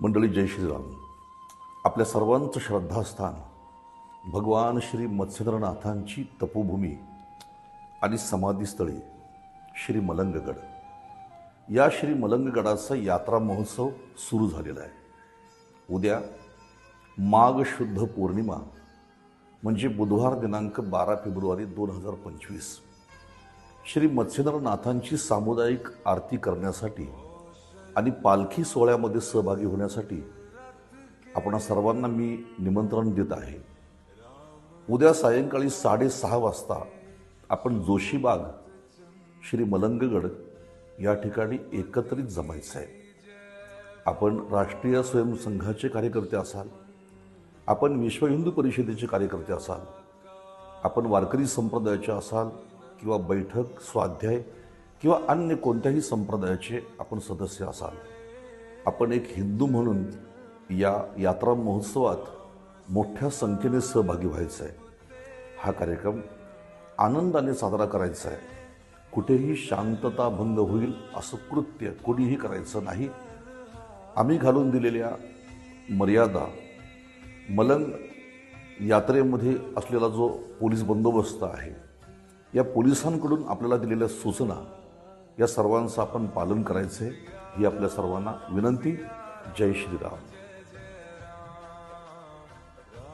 मंडळी जय श्रीराम. आपल्या सर्वांचं श्रद्धास्थान भगवान श्री मत्स्येंद्रनाथांची तपोभूमी आणि समाधीस्थळे श्री मलंगगड. या श्री मलंगगडाचा यात्रा महोत्सव सुरू झालेला आहे. उद्या माघ शुद्ध पौर्णिमा म्हणजे बुधवार दिनांक बारा फेब्रुवारी दोन हजार पंचवीस. श्री मत्स्येंद्रनाथांची सामुदायिक आरती करण्यासाठी आणि पालखी सोहळ्यामध्ये सहभागी होण्यासाठी आपण सर्वांना मी निमंत्रण देत आहे. उद्या सायंकाळी साडेसहा वाजता आपण जोशीबाग श्री मलंगगड या ठिकाणी एकत्रित जमायचं आहे. आपण राष्ट्रीय स्वयंसंघाचे कार्यकर्ते असाल आपण विश्व हिंदू परिषदेचे कार्यकर्ते असाल आपण वारकरी संप्रदायाचे असाल किंवा बैठक स्वाध्याय किंवा अन्य कोणत्याही संप्रदायाचे आपण सदस्य असाल. आपण एक हिंदू म्हणून या यात्रा महोत्सवात मोठ्या संख्येने सहभागी व्हायचं आहे हा कार्यक्रम आनंदाने साजरा करायचा आहे कुठेही शांतता भंग होईल असं कृत्य कोणीही करायचं नाही. आम्ही घालून दिलेल्या मर्यादा मलंग यात्रेमध्ये असलेला जो पोलीस बंदोबस्त आहे या पोलिसांकडून आपल्याला दिलेल्या सूचना या सर्वांचं आपण पालन करायचं आहे ही आपल्या सर्वांना विनंती. जय श्रीराम.